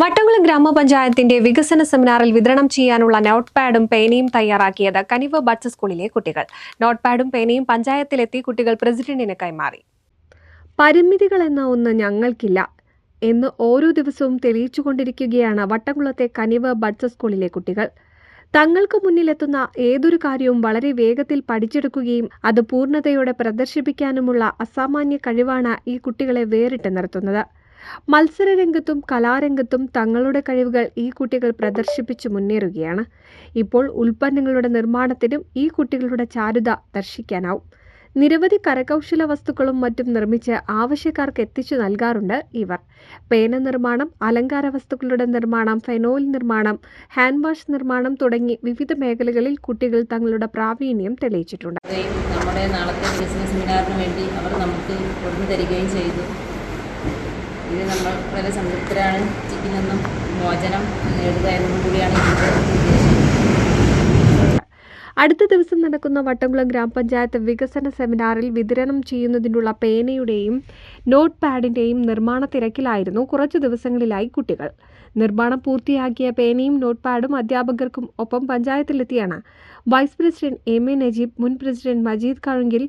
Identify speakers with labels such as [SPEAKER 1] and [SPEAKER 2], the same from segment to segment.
[SPEAKER 1] വട്ടംകുളം ഗ്രാമപഞ്ചായത്തിന്റെ വികസന സെമിനാറിൽ വിതരണം ചെയ്യാനുള്ള നോട്ട് പാഡും പേനയും തയ്യാറാക്കിയത് കനിവ് ബഡ്സ് സ്കൂളിലെ കുട്ടികൾ. നോട്ട് പാഡും പേനയും പഞ്ചായത്തിലെത്തി കുട്ടികൾ പ്രസിഡന്റിന് കൈമാറി. പരിമിതികൾ എന്ന ഒന്ന് ഞങ്ങൾക്കില്ല എന്ന് ഓരോ ദിവസവും തെളിയിച്ചുകൊണ്ടിരിക്കുകയാണ് വട്ടംകുളത്തെ കനിവ് ബഡ്സ് സ്കൂളിലെ കുട്ടികൾ. തങ്ങൾക്ക് മുന്നിലെത്തുന്ന ഏതൊരു കാര്യവും വളരെ വേഗത്തിൽ പഠിച്ചെടുക്കുകയും അത് പൂർണതയോടെ പ്രദർശിപ്പിക്കാനുമുള്ള അസാമാന്യ കഴിവാണ് ഈ കുട്ടികളെ വേറിട്ട് നിർത്തുന്നത്. മത്സരരംഗത്തും കലാരംഗത്തും തങ്ങളുടെ കഴിവുകൾ ഈ കുട്ടികൾ പ്രദർശിപ്പിച്ചു മുന്നേറുകയാണ്. ഇപ്പോൾ ഉൽപ്പന്നങ്ങളുടെ നിർമ്മാണത്തിനും ഈ കുട്ടികളുടെ ചാരുത ദർശിക്കാനാവും. നിരവധി കരകൗശല വസ്തുക്കളും മറ്റും നിർമ്മിച്ച് ആവശ്യക്കാർക്ക് എത്തിച്ചു നൽകാറുണ്ട് ഇവർ. പേന നിർമ്മാണം അലങ്കാര വസ്തുക്കളുടെ നിർമ്മാണം ഫെനോയിൽ നിർമ്മാണം ഹാൻഡ് വാഷ് നിർമ്മാണം തുടങ്ങി വിവിധ മേഖലകളിൽ കുട്ടികൾ തങ്ങളുടെ പ്രാവീണ്യം തെളിയിച്ചിട്ടുണ്ട്.
[SPEAKER 2] നമ്മുടെ നാളത്തെ ബിസിനസ് വേണ്ടി അവർ നമുക്ക് തരികയും ചെയ്തു. ഇത് നമ്മൾ വളരെ സംതൃപ്തരാണ്. നിന്നും മോചനം നേടുക എന്നതും കൂടിയാണ് ഇതിന്റെ
[SPEAKER 1] അടുത്ത ദിവസം നടക്കുന്ന വട്ടംകുളം ഗ്രാമപഞ്ചായത്ത് വികസന സെമിനാറിൽ വിതരണം ചെയ്യുന്നതിനുള്ള പേനയുടെയും നോട്ട് പാഡിന്റെയും നിർമ്മാണ തിരക്കിലായിരുന്നു കുറച്ചു ദിവസങ്ങളിലായി കുട്ടികൾ. നിർമ്മാണം പൂർത്തിയാക്കിയ പേനയും നോട്ട് പാഡും അധ്യാപകർക്കും ഒപ്പം പഞ്ചായത്തിലെത്തിയാണ്. Vice president M A Najeeb മുൻ പ്രസിഡന്റ് മജീദ് കഴുങ്കിൽ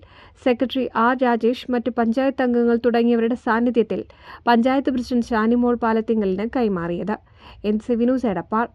[SPEAKER 1] സെക്രട്ടറി ആർ രാജേഷ് മറ്റ് പഞ്ചായത്ത് അംഗങ്ങൾ തുടങ്ങിയവരുടെ സാന്നിധ്യത്തിൽ പഞ്ചായത്ത് പ്രസിഡന്റ് ഷാനിമോൾ പാലത്തിങ്കലിന് കൈമാറിയത്. എൻ സി വിനൂസ് എടപ്പാൾ.